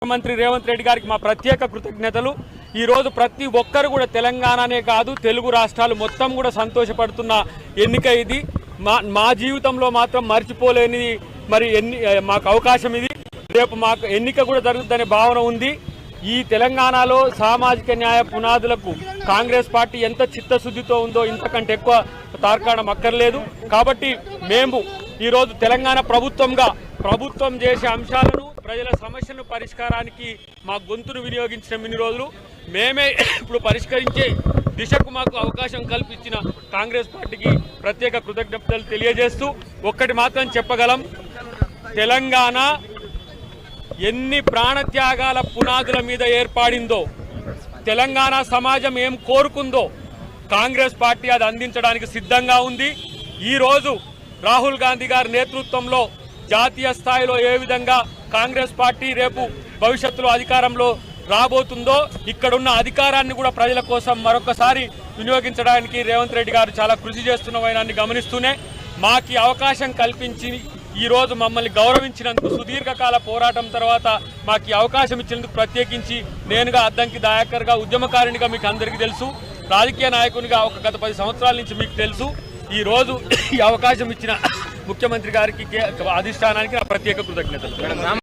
ముఖ్యమంత్రి రేవంత్ రెడ్డి గారికి మా ప్రత్యేక కృతజ్ఞతలు. ఈరోజు ప్రతి ఒక్కరు కూడా తెలంగాణనే కాదు తెలుగు రాష్ట్రాలు మొత్తం కూడా సంతోషపడుతున్న ఎన్నిక ఇది. మా మా జీవితంలో మాత్రం మర్చిపోలేని మరి ఎన్ని మాకు అవకాశం ఇది. రేపు మాకు ఎన్నిక కూడా జరుగుతుందనే భావన ఉంది. ఈ తెలంగాణలో సామాజిక న్యాయ పునాదులకు కాంగ్రెస్ పార్టీ ఎంత చిత్తశుద్ధితో ఉందో ఇంతకంటే ఎక్కువ తార్కాణం అక్కర్లేదు. కాబట్టి మేము ఈరోజు తెలంగాణ ప్రభుత్వంగా ప్రభుత్వం చేసే అంశాలను ప్రజల సమస్యను పరిష్కారానికి మా గొంతును వినియోగించిన ఇన్ని రోజులు. మేమే ఇప్పుడు పరిష్కరించే దిశకు మాకు అవకాశం కల్పించిన కాంగ్రెస్ పార్టీకి ప్రత్యేక కృతజ్ఞతలు తెలియజేస్తూ ఒక్కటి మాత్రం చెప్పగలం. తెలంగాణ ఎన్ని ప్రాణత్యాగాల పునాదుల మీద ఏర్పడిందో తెలంగాణ సమాజం ఏం కోరుకుందో కాంగ్రెస్ పార్టీ అది అందించడానికి సిద్ధంగా ఉంది. ఈరోజు రాహుల్ గాంధీ గారి నేతృత్వంలో జాతీయ స్థాయిలో ఏ విధంగా కాంగ్రెస్ పార్టీ రేపు భవిష్యత్తులో అధికారంలో రాబోతుందో ఇక్కడున్న అధికారాన్ని కూడా ప్రజల కోసం మరొకసారి వినియోగించడానికి రేవంత్ రెడ్డి గారు చాలా కృషి చేస్తున్న వైనాన్ని గమనిస్తూనే మాకు అవకాశం కల్పించి ఈరోజు మమ్మల్ని గౌరవించినందుకు సుదీర్ఘకాల పోరాటం తర్వాత మాకు అవకాశం ఇచ్చినందుకు ప్రత్యేకించి నేనుగా అద్దంకి దాయాకర్గా ఉద్యమకారునిగా మీకు అందరికీ తెలుసు. రాజకీయ నాయకునిగా ఒక గత పది సంవత్సరాల నుంచి మీకు తెలుసు. ఈ రోజు ఈ అవకాశం ఇచ్చిన ముఖ్యమంత్రి గారికి అధిష్టానానికి నా ప్రత్యేక కృతజ్ఞతలు.